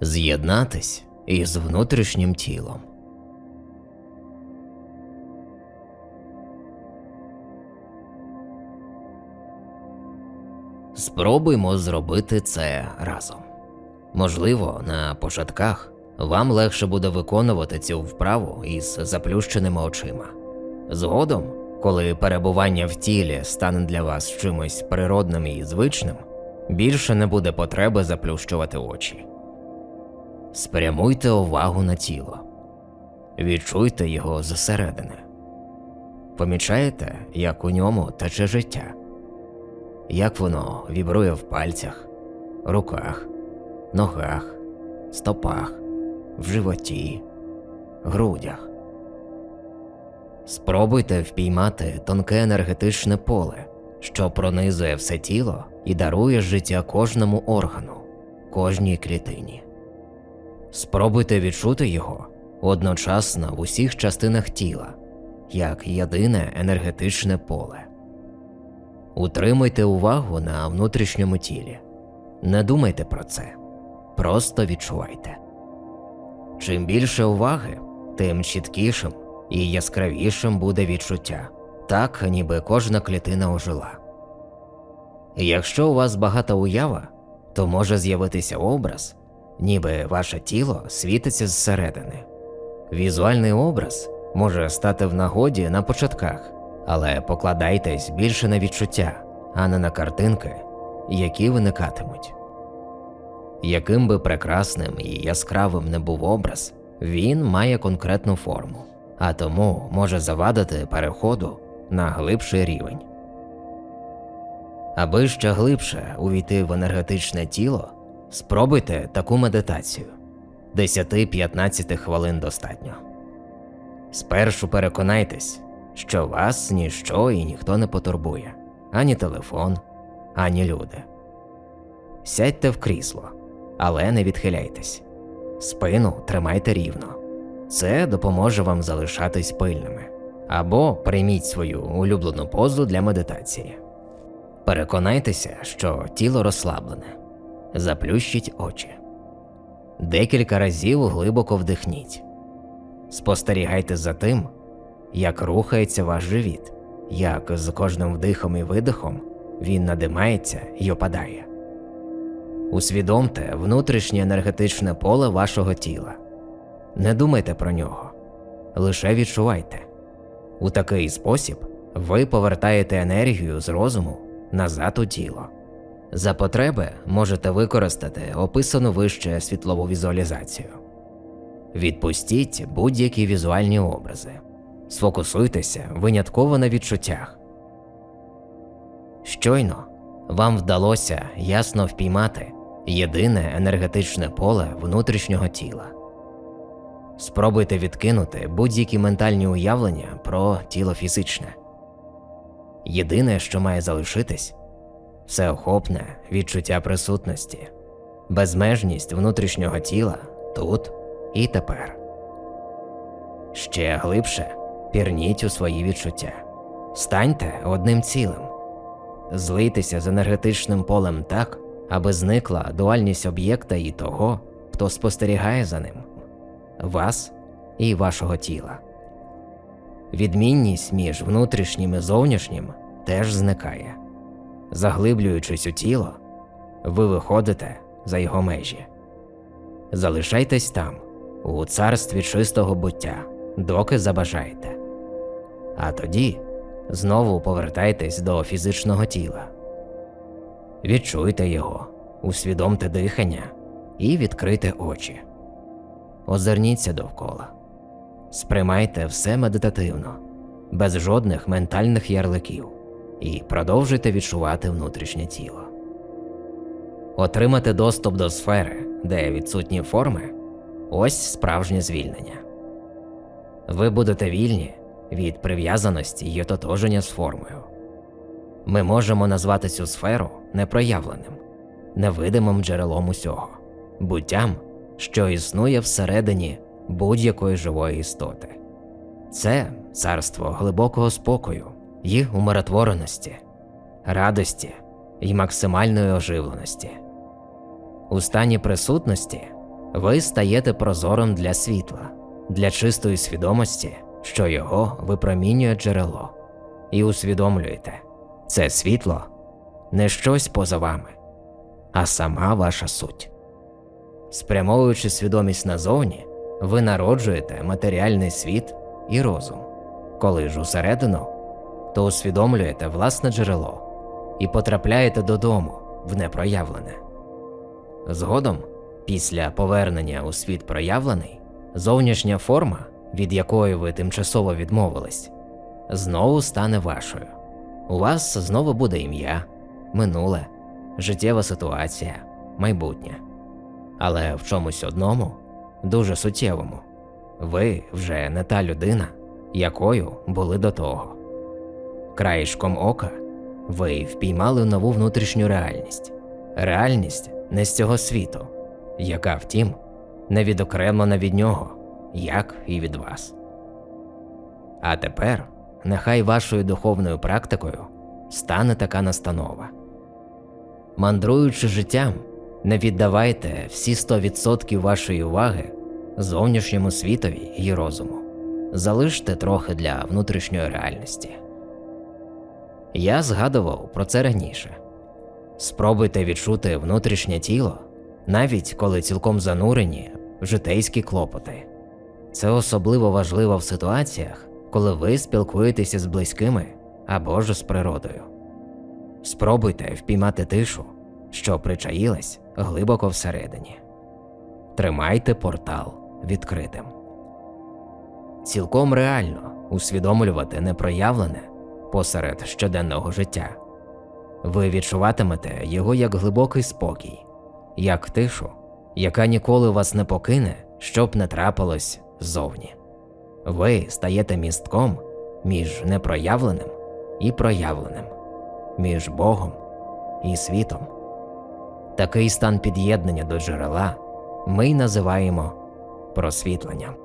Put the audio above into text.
з'єднатись із внутрішнім тілом. Спробуймо зробити це разом. Можливо, на початках вам легше буде виконувати цю вправу із заплющеними очима. Згодом, коли перебування в тілі стане для вас чимось природним і звичним, більше не буде потреби заплющувати очі. Спрямуйте увагу на тіло, відчуйте його зсередини. Помічаєте, як у ньому тече життя, як воно вібрує в пальцях, руках, ногах, стопах, в животі, грудях. Спробуйте впіймати тонке енергетичне поле, що пронизує все тіло і дарує життя кожному органу, кожній клітині. Спробуйте відчути його одночасно в усіх частинах тіла, як єдине енергетичне поле. Утримуйте увагу на внутрішньому тілі. Не думайте про це, просто відчувайте. Чим більше уваги, тим чіткішим і яскравішим буде відчуття, так ніби кожна клітина ожила. Якщо у вас багата уява, то може з'явитися образ, ніби ваше тіло світиться зсередини. Візуальний образ може стати в нагоді на початках, але покладайтесь більше на відчуття, а не на картинки, які виникатимуть. Яким би прекрасним і яскравим не був образ, він має конкретну форму, а тому може завадити переходу на глибший рівень. Аби ще глибше увійти в енергетичне тіло, спробуйте таку медитацію 10-15 хвилин достатньо. Спершу переконайтесь, що вас ніщо і ніхто не потурбує ані телефон, ані люди. Сядьте в крісло, але не відхиляйтесь. Спину тримайте рівно. Це допоможе вам залишатись пильними. Або прийміть свою улюблену позу для медитації. Переконайтеся, що тіло розслаблене. Заплющіть очі. Декілька разів глибоко вдихніть. Спостерігайте за тим, як рухається ваш живіт, як з кожним вдихом і видихом він надимається і опадає. Усвідомте внутрішнє енергетичне поле вашого тіла. Не думайте про нього, лише відчувайте. У такий спосіб ви повертаєте енергію з розуму назад у тіло. За потреби можете використати описану вище світлову візуалізацію. Відпустіть будь-які візуальні образи, сфокусуйтеся винятково на відчуттях. Щойно вам вдалося ясно впіймати єдине енергетичне поле внутрішнього тіла. Спробуйте відкинути будь-які ментальні уявлення про тіло фізичне. Єдине, що має залишитись всеохопне відчуття присутності, безмежність внутрішнього тіла тут і тепер. Ще глибше пірніть у свої відчуття, станьте одним цілим, злийтеся з енергетичним полем так, аби зникла дуальність об'єкта і того, хто спостерігає за ним вас і вашого тіла. Відмінність між внутрішнім і зовнішнім теж зникає. Заглиблюючись у тіло, ви виходите за його межі. Залишайтесь там, у царстві чистого буття, доки забажаєте. А тоді знову повертайтесь до фізичного тіла. Відчуйте його, усвідомте дихання і відкрийте очі. Озирніться довкола, сприймайте все медитативно, без жодних ментальних ярликів, і продовжуйте відчувати внутрішнє тіло. Отримати доступ до сфери, де відсутні форми ось справжнє звільнення. Ви будете вільні від прив'язаності й ототоження з формою. Ми можемо назвати цю сферу непроявленим, невидимим джерелом усього, буттям, що існує всередині будь-якої живої істоти. Це царство глибокого спокою й умиротвореності, радості й максимальної оживленості. У стані присутності Ви стаєте прозорим для світла, для чистої свідомості, що його випромінює джерело, і усвідомлюєте, це світло не щось поза вами, а сама ваша суть. Спрямовуючи свідомість назовні, ви народжуєте матеріальний світ і розум. Коли ж усередину, то усвідомлюєте власне джерело і потрапляєте додому в непроявлене. Згодом, після повернення у світ проявлений, зовнішня форма, від якої ви тимчасово відмовились, знову стане вашою. У вас знову буде ім'я, минуле, життєва ситуація, майбутнє. Але в чомусь одному, дуже суттєвому, ви вже не та людина, якою були до того. Краєшком ока ви впіймали нову внутрішню реальність, реальність не з цього світу, яка, втім, не відокремлена від нього, як і від вас. А тепер нехай вашою духовною практикою стане така настанова. Мандруючи життям, не віддавайте всі 100% вашої уваги зовнішньому світові і розуму. Залиште трохи для внутрішньої реальності. Я згадував про це раніше. Спробуйте відчути внутрішнє тіло, навіть коли цілком занурені в житейські клопоти. Це особливо важливо в ситуаціях, коли ви спілкуєтеся з близькими або ж з природою. Спробуйте впіймати тишу, що причаїлась глибоко всередині. Тримайте портал відкритим. Цілком реально усвідомлювати непроявлене посеред щоденного життя. Ви відчуватимете його як глибокий спокій, як тишу, яка ніколи вас не покине, щоб не трапилось ззовні. Ви стаєте містком між непроявленим і проявленим, між Богом і світом. Такий стан під'єднання до джерела ми й називаємо просвітленням.